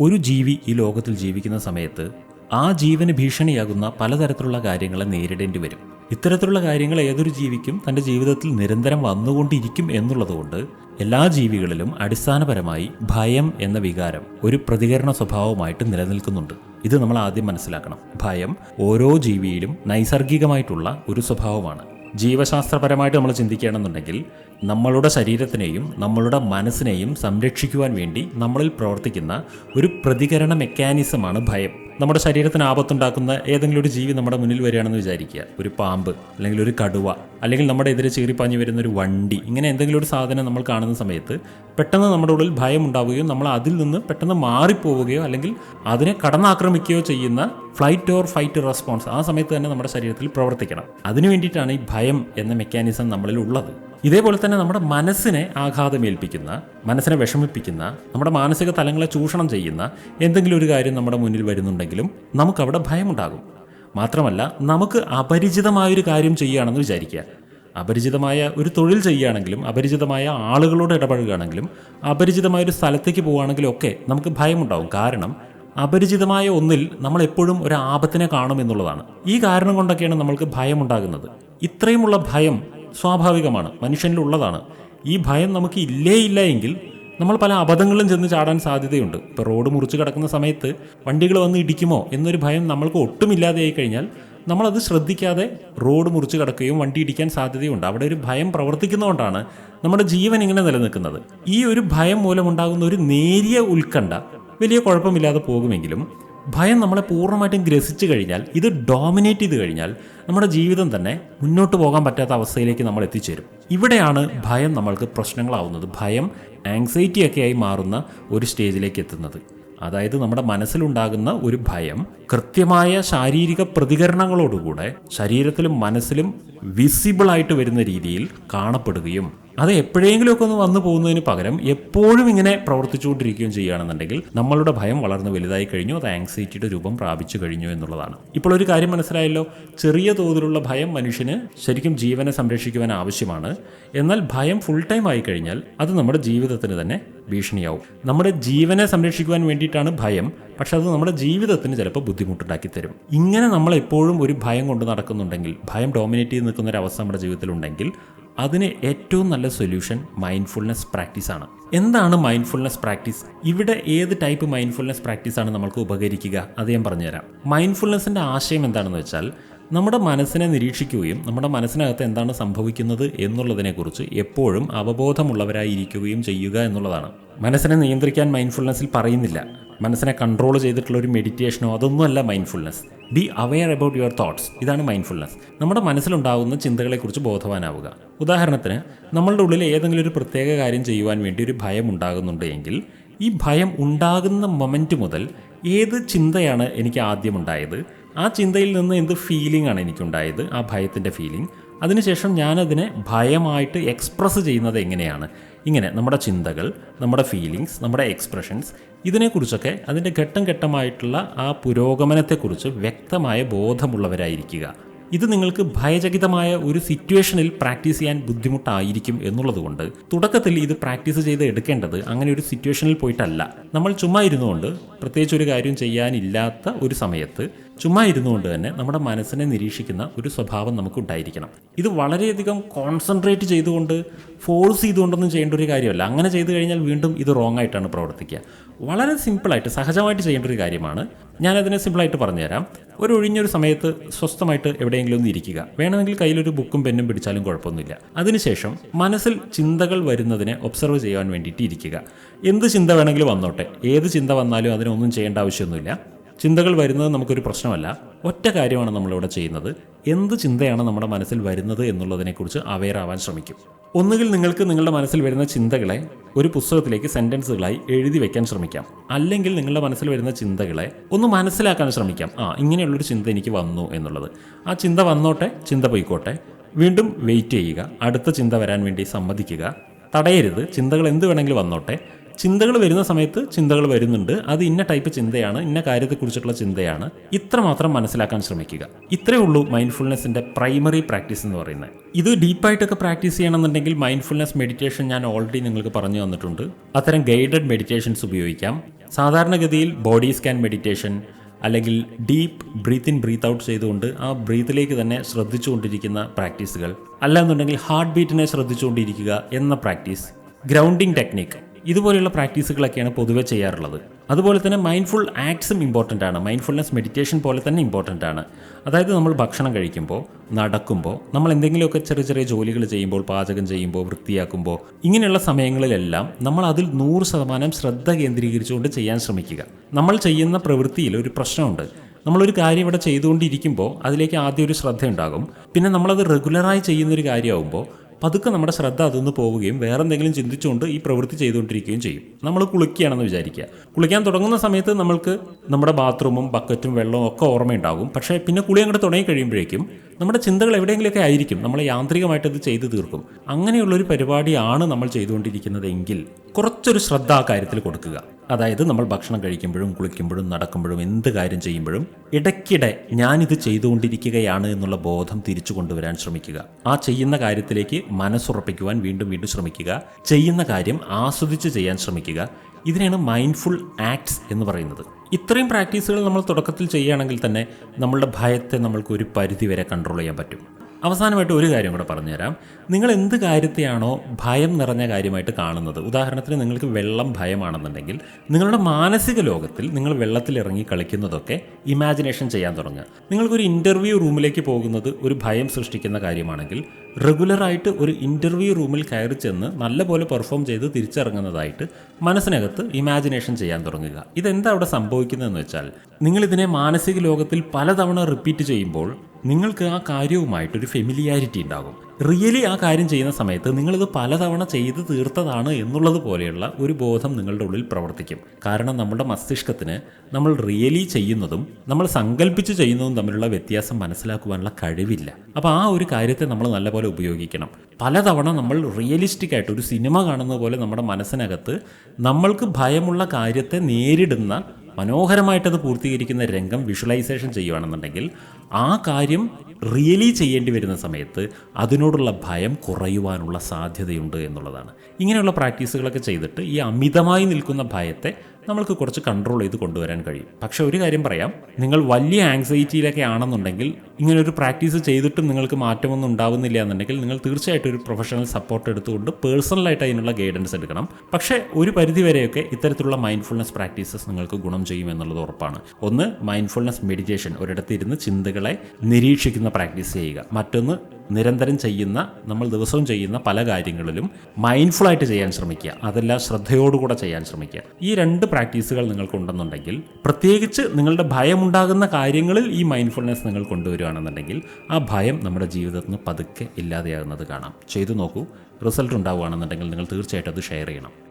ഒരു ജീവി ഈ ലോകത്തിൽ ജീവിക്കുന്ന സമയത്ത് ആ ജീവന് ഭീഷണിയാകുന്ന പലതരത്തിലുള്ള കാര്യങ്ങളെ നേരിടേണ്ടി വരും. ഇത്തരത്തിലുള്ള കാര്യങ്ങൾ ഏതൊരു ജീവിക്കും തന്റെ ജീവിതത്തിൽ നിരന്തരം വന്നുകൊണ്ടിരിക്കും എന്നുള്ളതുകൊണ്ട് എല്ലാ ജീവികളിലും അടിസ്ഥാനപരമായി ഭയം എന്ന വികാരം ഒരു പ്രതികരണ സ്വഭാവമായിട്ട് നിലനിൽക്കുന്നുണ്ട്. ഇത് നമ്മൾ ആദ്യം മനസ്സിലാക്കണം. ഭയം ഓരോ ജീവിയിലും നൈസർഗികമായിട്ടുള്ള ഒരു സ്വഭാവമാണ്. ജീവശാസ്ത്രപരമായിട്ട് നമ്മൾ ചിന്തിക്കുകയാണെന്നുണ്ടെങ്കിൽ നമ്മളുടെ ശരീരത്തിനെയും നമ്മളുടെ മനസ്സിനെയും സംരക്ഷിക്കുവാൻ വേണ്ടി നമ്മളിൽ പ്രവർത്തിക്കുന്ന ഒരു പ്രതികരണ മെക്കാനിസമാണ് ഭയം. നമ്മുടെ ശരീരത്തിന് ആപത്തുണ്ടാക്കുന്ന ഏതെങ്കിലും ഒരു ജീവി നമ്മുടെ മുന്നിൽ വരികയാണെന്ന് വിചാരിക്കുക. ഒരു പാമ്പ് അല്ലെങ്കിൽ ഒരു കടുവ അല്ലെങ്കിൽ നമ്മുടെ എതിരെ ചീറിപ്പാഞ്ഞു വരുന്ന ഒരു വണ്ടി ഇങ്ങനെ എന്തെങ്കിലും ഒരു സാധനം നമ്മൾ കാണുന്ന സമയത്ത് പെട്ടെന്ന് നമ്മുടെ ഉള്ളിൽ ഭയം ഉണ്ടാവുകയോ നമ്മൾ അതിൽ നിന്ന് പെട്ടെന്ന് മാറിപ്പോവുകയോ അല്ലെങ്കിൽ അതിനെ കടന്നാക്രമിക്കുകയോ ചെയ്യുന്ന ഫ്ലൈറ്റ് ഓർ ഫൈറ്റ് റെസ്പോൺസ് ആ സമയത്ത് തന്നെ നമ്മുടെ ശരീരത്തിൽ പ്രവർത്തിക്കണം. അതിനു വേണ്ടിയിട്ടാണ് ഈ ഭയം എന്ന മെക്കാനിസം നമ്മളിൽ ഉള്ളത്. ഇതേപോലെ തന്നെ നമ്മുടെ മനസ്സിനെ ആഘാതമേൽപ്പിക്കുന്ന മനസ്സിനെ വിഷമിപ്പിക്കുന്ന നമ്മുടെ മാനസിക തലങ്ങളെ ചൂഷണം ചെയ്യുന്ന എന്തെങ്കിലും ഒരു കാര്യം നമ്മുടെ മുന്നിൽ വരുന്നുണ്ടെങ്കിലും നമുക്കവിടെ ഭയമുണ്ടാകും. മാത്രമല്ല നമുക്ക് അപരിചിതമായൊരു കാര്യം ചെയ്യുകയാണെന്ന് വിചാരിക്കുക. അപരിചിതമായ ഒരു തൊഴിൽ ചെയ്യുകയാണെങ്കിലും അപരിചിതമായ ആളുകളോട് ഇടപഴകുകയാണെങ്കിലും അപരിചിതമായ ഒരു സ്ഥലത്തേക്ക് പോവുകയാണെങ്കിലും ഒക്കെ നമുക്ക് ഭയമുണ്ടാകും. കാരണം അപരിചിതമായ ഒന്നിൽ നമ്മൾ എപ്പോഴും ഒരു ആപത്തിനെ കാണും എന്നുള്ളതാണ്. ഈ കാരണം കൊണ്ടൊക്കെയാണ് നമ്മൾക്ക് ഭയമുണ്ടാകുന്നത്. ഇത്രയുമുള്ള ഭയം സ്വാഭാവികമാണ് മനുഷ്യനിലുള്ളതാണ്. ഈ ഭയം നമുക്ക് ഇല്ലേ ഇല്ല എങ്കിൽ നമ്മൾ പല അബദ്ധങ്ങളും ചെന്ന് ചാടാൻ സാധ്യതയുണ്ട്. ഇപ്പോൾ റോഡ് മുറിച്ച് കിടക്കുന്ന സമയത്ത് വണ്ടികൾ വന്ന് ഇടിക്കുമോ എന്നൊരു ഭയം നമ്മൾക്ക് ഒട്ടുമില്ലാതെയായി കഴിഞ്ഞാൽ നമ്മളത് ശ്രദ്ധിക്കാതെ റോഡ് മുറിച്ച് കിടക്കുകയും വണ്ടി ഇടിക്കാൻ സാധ്യതയുണ്ട്. അവിടെ ഒരു ഭയം പ്രവർത്തിക്കുന്നതുകൊണ്ടാണ് നമ്മുടെ ജീവൻ ഇങ്ങനെ നിലനിൽക്കുന്നത്. ഈ ഒരു ഭയം മൂലമുണ്ടാകുന്ന ഒരു നേരിയ ഉത്കണ്ഠ വലിയ കുഴപ്പമില്ലാതെ പോകുമെങ്കിലും ഭയം നമ്മളെ പൂർണമായിട്ടും ഗ്രസിച്ചു കഴിഞ്ഞാൽ ഇത് ഡോമിനേറ്റ് ചെയ്ത് കഴിഞ്ഞാൽ നമ്മുടെ ജീവിതം തന്നെ മുന്നോട്ട് പോകാൻ പറ്റാത്ത അവസ്ഥയിലേക്ക് നമ്മൾ എത്തിച്ചേരും. ഇവിടെയാണ് ഭയം നമ്മൾക്ക് പ്രശ്നങ്ങളാവുന്നത്. ഭയം ആങ്സൈറ്റിയൊക്കെ ആയി മാറുന്ന ഒരു സ്റ്റേജിലേക്ക് എത്തുന്നത്. അതായത് നമ്മുടെ മനസ്സിലുണ്ടാകുന്ന ഒരു ഭയം കൃത്യമായ ശാരീരിക പ്രതികരണങ്ങളോടുകൂടെ ശരീരത്തിലും മനസ്സിലും വിസിബിളായിട്ട് വരുന്ന രീതിയിൽ കാണപ്പെടുകയും അത് എപ്പോഴെങ്കിലുമൊക്കെ ഒന്ന് വന്നു പോകുന്നതിന് പകരം എപ്പോഴും ഇങ്ങനെ പ്രവർത്തിച്ചുകൊണ്ടിരിക്കുകയും ചെയ്യുകയാണെന്നുണ്ടെങ്കിൽ നമ്മളുടെ ഭയം വളർന്ന് വലുതായി കഴിഞ്ഞു അത് ആങ്സൈറ്റിയുടെ രൂപം പ്രാപിച്ചു കഴിഞ്ഞു എന്നുള്ളതാണ്. ഇപ്പോൾ ഒരു കാര്യം മനസ്സിലായല്ലോ? ചെറിയ തോതിലുള്ള ഭയം മനുഷ്യന് ശരിക്കും ജീവനെ സംരക്ഷിക്കുവാൻ ആവശ്യമാണ്. എന്നാൽ ഭയം ഫുൾ ടൈം ആയി കഴിഞ്ഞാൽ അത് നമ്മുടെ ജീവിതത്തിന് തന്നെ ഭീഷണിയാവും. നമ്മുടെ ജീവനെ സംരക്ഷിക്കുവാൻ വേണ്ടിയിട്ടാണ് ഭയം പക്ഷെ അത് നമ്മുടെ ജീവിതത്തിന് ചിലപ്പോൾ ബുദ്ധിമുട്ടുണ്ടാക്കി തരും. ഇങ്ങനെ നമ്മൾ എപ്പോഴും ഒരു ഭയം കൊണ്ട് നടക്കുന്നുണ്ടെങ്കിൽ ഭയം ഡോമിനേറ്റ് ചെയ്ത് നിൽക്കുന്ന ഒരു അവസ്ഥ നമ്മുടെ ജീവിതത്തിലുണ്ടെങ്കിൽ അതിന് ഏറ്റവും നല്ല സൊല്യൂഷൻ മൈൻഡ്ഫുൾനെസ് പ്രാക്ടീസ് ആണ്. എന്താണ് മൈൻഡ്ഫുൾനെസ് പ്രാക്ടീസ് ഇവിടെ ഏത് ടൈപ്പ് മൈൻഡ്ഫുൾനെസ് പ്രാക്ടീസ് ആണ് നമുക്ക് ഉപകരിക്കുക? അത് ഞാൻ പറഞ്ഞുതരാം. മൈൻഡ്ഫുൾനെസ്സിന്റെ ആശയം എന്താണെന്ന് വെച്ചാൽ നമ്മുടെ മനസ്സിനെ നിരീക്ഷിക്കുകയും നമ്മുടെ മനസ്സിനകത്ത് എന്താണ് സംഭവിക്കുന്നത് എന്നുള്ളതിനെക്കുറിച്ച് എപ്പോഴും അവബോധമുള്ളവരായിരിക്കുകയും ചെയ്യുക എന്നുള്ളതാണ്. മനസ്സിനെ നിയന്ത്രിക്കാൻ മൈൻഡ്ഫുൾനെസ്സിൽ പറയുന്നില്ല. മനസ്സിനെ കൺട്രോൾ ചെയ്തിട്ടുള്ള ഒരു മെഡിറ്റേഷനോ അതൊന്നുമല്ല mindfulness be aware about your thoughts ഇതാണ് മൈൻഡ്ഫുൾനെസ് നമ്മുടെ മനസ്സിലുണ്ടാകുന്ന ചിന്തകളെക്കുറിച്ച് ബോധവാനാവുക. ഉദാഹരണത്തിന് നമ്മളുടെ ഉള്ളിൽ ഏതെങ്കിലും ഒരു പ്രത്യേക കാര്യം ചെയ്യുവാൻ വേണ്ടി ഒരു ഭയം ഉണ്ടാകുന്നുണ്ട് എങ്കിൽ ഈ ഭയം ഉണ്ടാകുന്ന മൊമെന്റ് മുതൽ ഏത് ചിന്തയാണ് എനിക്ക് ആദ്യം ഉണ്ടായത്? ആ ചിന്തയിൽ നിന്ന് എന്ത് ഫീലിംഗ് ആണ് എനിക്കുണ്ടായത്? ആ ഭയത്തിന്റെ ഫീലിംഗ് അതിനുശേഷം ഞാനതിനെ ഭയമായിട്ട് എക്സ്പ്രസ് ചെയ്യുന്നത് എങ്ങനെയാണ്? ഇങ്ങനെ നമ്മുടെ ചിന്തകൾ നമ്മുടെ ഫീലിങ്സ് നമ്മുടെ എക്സ്പ്രഷൻസ് ഇതിനെക്കുറിച്ചൊക്കെ അതിന്റെ ഘട്ടം ഘട്ടമായിട്ടുള്ള ആ പുരോഗമനത്തെക്കുറിച്ച് വ്യക്തമായ ബോധമുള്ളവരായിരിക്കുക. ഇത് നിങ്ങൾക്ക് ഭയചകിതമായ ഒരു സിറ്റുവേഷനിൽ പ്രാക്ടീസ് ചെയ്യാൻ ബുദ്ധിമുട്ടായിരിക്കും എന്നുള്ളതുകൊണ്ട് തുടക്കത്തിൽ ഇത് പ്രാക്ടീസ് ചെയ്ത് എടുക്കേണ്ടത് അങ്ങനെ ഒരു സിറ്റുവേഷനിൽ പോയിട്ടല്ല. നമ്മൾ ചുമ്മാ ഇരുന്നുകൊണ്ട് പ്രത്യേകിച്ച് ഒരു കാര്യം ചെയ്യാനില്ലാത്ത ഒരു സമയത്ത് ചുമ്മാ ഇരുന്നുകൊണ്ട് തന്നെ നമ്മുടെ മനസ്സിനെ നിരീക്ഷിക്കുന്ന ഒരു സ്വഭാവം നമുക്ക് ഉണ്ടായിരിക്കണം ഇത് വളരെയധികം കോൺസെൻട്രേറ്റ് ചെയ്തുകൊണ്ട് ഫോഴ്സ് ചെയ്തുകൊണ്ടൊന്നും ചെയ്യേണ്ട ഒരു കാര്യമല്ല. അങ്ങനെ ചെയ്തു കഴിഞ്ഞാൽ വീണ്ടും ഇത് റോങ് ആയിട്ടാണ് പ്രവർത്തിക്കുക. വളരെ സിമ്പിളായിട്ട് സഹജമായിട്ട് ചെയ്യേണ്ട ഒരു കാര്യമാണ്. ഞാനതിനെ സിമ്പിളായിട്ട് പറഞ്ഞുതരാം. ഒരു ഒഴിഞ്ഞൊരു സമയത്ത് സ്വസ്ഥമായിട്ട് എവിടെയെങ്കിലും ഒന്ന് ഇരിക്കുക. വേണമെങ്കിൽ കയ്യിലൊരു ബുക്കും പെന്നും പിടിച്ചാലും കുഴപ്പമൊന്നുമില്ല. അതിനുശേഷം മനസ്സിൽ ചിന്തകൾ വരുന്നതിനെ ഒബ്സർവ് ചെയ്യാൻ വേണ്ടിയിട്ട് ഇരിക്കുക. എന്ത് ചിന്ത വേണമെങ്കിലും വന്നോട്ടെ. ഏത് ചിന്ത വന്നാലും അതിനൊന്നും ചെയ്യേണ്ട ആവശ്യമൊന്നുമില്ല. ചിന്തകൾ വരുന്നത് നമുക്കൊരു പ്രശ്നമല്ല. ഒറ്റ കാര്യമാണ് നമ്മളിവിടെ ചെയ്യുന്നത്. എന്ത് ചിന്തയാണ് നമ്മുടെ മനസ്സിൽ വരുന്നത് എന്നുള്ളതിനെക്കുറിച്ച് അവെയർ ആവാൻ ശ്രമിക്കും. ഒന്നുകിൽ നിങ്ങൾക്ക് നിങ്ങളുടെ മനസ്സിൽ വരുന്ന ചിന്തകളെ ഒരു പുസ്തകത്തിലേക്ക് സെന്റൻസുകളായി എഴുതി വെക്കാൻ ശ്രമിക്കാം. അല്ലെങ്കിൽ നിങ്ങളുടെ മനസ്സിൽ വരുന്ന ചിന്തകളെ ഒന്ന് മനസ്സിലാക്കാൻ ശ്രമിക്കാം. ആ ഇങ്ങനെയുള്ളൊരു ചിന്ത എനിക്ക് വന്നു എന്നുള്ളത്. ആ ചിന്ത വന്നോട്ടെ ചിന്ത പോയിക്കോട്ടെ. വീണ്ടും വെയിറ്റ് ചെയ്യുക. അടുത്ത ചിന്ത വരാൻ വേണ്ടി സമ്മതിക്കുക. തടയരുത്. ചിന്തകൾ എന്ത് വേണമെങ്കിലും വന്നോട്ടെ. ചിന്തകൾ വരുന്ന സമയത്ത് ചിന്തകൾ വരുന്നുണ്ട്. അത് ഇന്ന ടൈപ്പ് ചിന്തയാണ് ഇന്ന കാര്യത്തെക്കുറിച്ചിട്ടുള്ള ചിന്തയാണ്. ഇത്ര മാത്രം മനസ്സിലാക്കാൻ ശ്രമിക്കുക. ഇത്രയേ ഉള്ളൂ മൈൻഡ്ഫുൾനെസ്സിന്റെ പ്രൈമറി പ്രാക്ടീസ് എന്ന് പറയുന്നത്. ഇത് ഡീപ്പായിട്ടൊക്കെ പ്രാക്ടീസ് ചെയ്യണമെന്നുണ്ടെങ്കിൽ മൈൻഡ്ഫുൾനെസ് മെഡിറ്റേഷൻ ഞാൻ ഓൾറെഡി നിങ്ങൾക്ക് പറഞ്ഞു തന്നിട്ടുണ്ട്. അത്തരം ഗൈഡഡ് മെഡിറ്റേഷൻസ് ഉപയോഗിക്കാം. സാധാരണഗതിയിൽ ബോഡി സ്കാൻ മെഡിറ്റേഷൻ അല്ലെങ്കിൽ deep breath in breath out ചെയ്തുകൊണ്ട് ആ ബ്രീത്തിലേക്ക് തന്നെ ശ്രദ്ധിച്ചുകൊണ്ടിരിക്കുന്ന പ്രാക്ടീസുകൾ അല്ലാന്നുണ്ടെങ്കിൽ ഹാർട്ട് ബീറ്റിനെ ശ്രദ്ധിച്ചുകൊണ്ടിരിക്കുക എന്ന പ്രാക്ടീസ് ഗ്രൗണ്ടിങ് ടെക്നിക് ഇതുപോലെയുള്ള പ്രാക്ടീസുകളൊക്കെയാണ് പൊതുവെ ചെയ്യാറുള്ളത്. അതുപോലെ തന്നെ മൈൻഡ്ഫുൾ ആക്ട്സും ഇമ്പോർട്ടന്റ് ആണ്. മൈൻഡ്ഫുൾനെസ് മെഡിറ്റേഷൻ പോലെ തന്നെ ഇമ്പോർട്ടന്റ് ആണ്. അതായത് നമ്മൾ ഭക്ഷണം കഴിക്കുമ്പോൾ നടക്കുമ്പോൾ നമ്മൾ എന്തെങ്കിലുമൊക്കെ ചെറിയ ചെറിയ ജോലികൾ ചെയ്യുമ്പോൾ പാചകം ചെയ്യുമ്പോൾ വൃത്തിയാക്കുമ്പോൾ ഇങ്ങനെയുള്ള സമയങ്ങളിലെല്ലാം നമ്മൾ അതിൽ നൂറ് ശതമാനം ശ്രദ്ധ കേന്ദ്രീകരിച്ചുകൊണ്ട് ചെയ്യാൻ ശ്രമിക്കുക. നമ്മൾ ചെയ്യുന്ന പ്രവൃത്തിയിൽ ഒരു പ്രശ്നമുണ്ട്. നമ്മളൊരു കാര്യം ഇവിടെ ചെയ്തുകൊണ്ടിരിക്കുമ്പോൾ അതിലേക്ക് ആദ്യം ഒരു ശ്രദ്ധ ഉണ്ടാകും പിന്നെ നമ്മളത് റെഗുലറായി ചെയ്യുന്നൊരു കാര്യമാകുമ്പോൾ പതുക്കെ നമ്മുടെ ശ്രദ്ധ അതൊന്ന് പോവുകയും വേറെ എന്തെങ്കിലും ചിന്തിച്ചുകൊണ്ട് ഈ പ്രവൃത്തി ചെയ്തുകൊണ്ടിരിക്കുകയും ചെയ്യും. നമ്മൾ കുളിക്കുകയാണെന്ന് വിചാരിക്കുക. കുളിക്കാൻ തുടങ്ങുന്ന സമയത്ത് നമ്മൾക്ക് നമ്മുടെ ബാത്റൂമും ബക്കറ്റും വെള്ളവും ഒക്കെ ഓർമ്മയുണ്ടാകും. പക്ഷേ പിന്നെ കുളി അങ്ങോട്ട് തുടങ്ങി കഴിയുമ്പോഴേക്കും നമ്മുടെ ചിന്തകൾ എവിടെയെങ്കിലുമൊക്കെ ആയിരിക്കും. നമ്മൾ യാന്ത്രികമായിട്ട് അത് ചെയ്തു തീർക്കും. അങ്ങനെയുള്ളൊരു പരിപാടിയാണ് നമ്മൾ ചെയ്തുകൊണ്ടിരിക്കുന്നതെങ്കിൽ കുറച്ചൊരു ശ്രദ്ധ ആ കാര്യത്തിൽ കൊടുക്കുക. അതായത് നമ്മൾ ഭക്ഷണം കഴിക്കുമ്പോഴും കുളിക്കുമ്പോഴും നടക്കുമ്പോഴും എന്ത് കാര്യം ചെയ്യുമ്പോഴും ഇടയ്ക്കിടെ ഞാനിത് ചെയ്തുകൊണ്ടിരിക്കുകയാണ് എന്നുള്ള ബോധം തിരിച്ചു കൊണ്ടുവരാൻ ശ്രമിക്കുക. ആ ചെയ്യുന്ന കാര്യത്തിലേക്ക് മനസ്സുറപ്പിക്കുവാൻ വീണ്ടും വീണ്ടും ശ്രമിക്കുക. ചെയ്യുന്ന കാര്യം ആസ്വദിച്ച് ചെയ്യാൻ ശ്രമിക്കുക. ഇതിനെയാണ് മൈൻഡ്ഫുൾ ആക്ട്സ് എന്ന് പറയുന്നത്. ഇത്രയും പ്രാക്ടീസുകൾ നമ്മൾ തുടക്കത്തിൽ ചെയ്യുകയാണെങ്കിൽ തന്നെ നമ്മളുടെ ഭയത്തെ നമ്മൾക്ക് ഒരു പരിധി വരെ കൺട്രോൾ ചെയ്യാൻ പറ്റും. അവസാനമായിട്ട് ഒരു കാര്യം കൂടെ പറഞ്ഞുതരാം. നിങ്ങൾ എന്ത് കാര്യത്തെയാണോ ഭയം നിറഞ്ഞ കാര്യമായിട്ട് കാണുന്നത്? ഉദാഹരണത്തിന് നിങ്ങൾക്ക് വെള്ളം ഭയമാണെന്നുണ്ടെങ്കിൽ നിങ്ങളുടെ മാനസിക ലോകത്തിൽ നിങ്ങൾ വെള്ളത്തിൽ ഇറങ്ങി കളിക്കുന്നതൊക്കെ ഇമാജിനേഷൻ ചെയ്യാൻ തുടങ്ങുക. നിങ്ങൾക്കൊരു ഇന്റർവ്യൂ റൂമിലേക്ക് പോകുന്നത് ഒരു ഭയം സൃഷ്ടിക്കുന്ന കാര്യമാണെങ്കിൽ റെഗുലറായിട്ട് ഒരു ഇന്റർവ്യൂ റൂമിൽ കയറി ചെന്ന് നല്ലപോലെ പെർഫോം ചെയ്ത് തിരിച്ചിറങ്ങുന്നതായിട്ട് മനസ്സിനകത്ത് ഇമാജിനേഷൻ ചെയ്യാൻ തുടങ്ങുക. ഇതെന്താ അവിടെ സംഭവിക്കുന്നതെന്ന് വെച്ചാൽ നിങ്ങളിതിനെ മാനസിക ലോകത്തിൽ പലതവണ റിപ്പീറ്റ് ചെയ്യുമ്പോൾ നിങ്ങൾക്ക് ആ കാര്യവുമായിട്ടൊരു ഫെമിലിയാരിറ്റി ഉണ്ടാകും. റിയലി ആ കാര്യം ചെയ്യുന്ന സമയത്ത് നിങ്ങളിത് പലതവണ ചെയ്ത് തീർത്തതാണ് എന്നുള്ളത് പോലെയുള്ള ഒരു ബോധം നിങ്ങളുടെ ഉള്ളിൽ പ്രവർത്തിക്കും. കാരണം നമ്മുടെ മസ്തിഷ്കത്തിന് നമ്മൾ റിയലി ചെയ്യുന്നതും നമ്മൾ സങ്കല്പിച്ച് ചെയ്യുന്നതും തമ്മിലുള്ള വ്യത്യാസം മനസ്സിലാക്കുവാനുള്ള കഴിവില്ല. അപ്പോൾ ആ ഒരു കാര്യത്തെ നമ്മൾ നല്ലപോലെ ഉപയോഗിക്കണം. പലതവണ നമ്മൾ റിയലിസ്റ്റിക് ആയിട്ട് ഒരു സിനിമ കാണുന്ന പോലെ നമ്മുടെ മനസ്സിനകത്ത് നമ്മൾക്ക് ഭയമുള്ള കാര്യത്തെ നേരിടുന്ന മനോഹരമായിട്ടത് പൂർത്തീകരിക്കുന്ന രംഗം വിഷ്വലൈസേഷൻ ചെയ്യുകയാണെന്നുണ്ടെങ്കിൽ ആ കാര്യം റിയലി ചെയ്യേണ്ടി വരുന്ന സമയത്ത് അതിനോടുള്ള ഭയം കുറയുവാനുള്ള സാധ്യതയുണ്ട് എന്നുള്ളതാണ്. ഇങ്ങനെയുള്ള പ്രാക്ടീസുകളൊക്കെ ചെയ്തിട്ട് ഈ അമിതമായി നിൽക്കുന്ന ഭയത്തെ നമ്മൾക്ക് കുറച്ച് കൺട്രോൾ ചെയ്ത് കൊണ്ടുവരാൻ കഴിയും. പക്ഷേ ഒരു കാര്യം പറയാം. നിങ്ങൾ വലിയ ആങ്സൈറ്റിയിലൊക്കെ ആണെന്നുണ്ടെങ്കിൽ ഇങ്ങനെ ഒരു പ്രാക്ടീസ് ചെയ്തിട്ടും നിങ്ങൾക്ക് മാറ്റമൊന്നും ഉണ്ടാവുന്നില്ല എന്നുണ്ടെങ്കിൽ നിങ്ങൾ തീർച്ചയായിട്ടും ഒരു പ്രൊഫഷണൽ സപ്പോർട്ട് എടുത്തുകൊണ്ട് പേഴ്സണലായിട്ട് അതിനുള്ള ഗൈഡൻസ് എടുക്കണം. പക്ഷേ ഒരു പരിധിവരെയൊക്കെ ഇത്തരത്തിലുള്ള മൈൻഡ്ഫുൾനെസ് പ്രാക്ടീസസ് നിങ്ങൾക്ക് ഗുണം ചെയ്യും എന്നുള്ളത് ഉറപ്പാണ്. ഒന്ന് മൈൻഡ്ഫുൾനെസ് മെഡിറ്റേഷൻ ഒരിടത്തിരുന്ന് ചിന്തകളെ നിരീക്ഷിക്കുന്ന പ്രാക്ടീസ് ചെയ്യുക. മറ്റൊന്ന് നിരന്തരം ചെയ്യുന്ന നമ്മൾ ദിവസവും ചെയ്യുന്ന പല കാര്യങ്ങളിലും മൈൻഡ്ഫുള്ളായിട്ട് ചെയ്യാൻ ശ്രമിക്കുക. അതെല്ലാം ശ്രദ്ധയോടുകൂടെ ചെയ്യാൻ ശ്രമിക്കുക. ഈ രണ്ട് പ്രാക്ടീസുകൾ നിങ്ങൾക്കുണ്ടെന്നുണ്ടെങ്കിൽ പ്രത്യേകിച്ച് നിങ്ങളുടെ ഭയമുണ്ടാകുന്ന കാര്യങ്ങളിൽ ഈ മൈൻഡ്ഫുൾനെസ് നിങ്ങൾ കൊണ്ടുവരികയാണെന്നുണ്ടെങ്കിൽ ആ ഭയം നമ്മുടെ ജീവിതത്തിൽ നിന്ന് പതുക്കെ ഇല്ലാതെയാകുന്നത് കാണാം. ചെയ്തു നോക്കൂ. റിസൾട്ട് ഉണ്ടാവുകയാണെന്നുണ്ടെങ്കിൽ നിങ്ങൾ തീർച്ചയായിട്ടും അത് ഷെയർ ചെയ്യണം.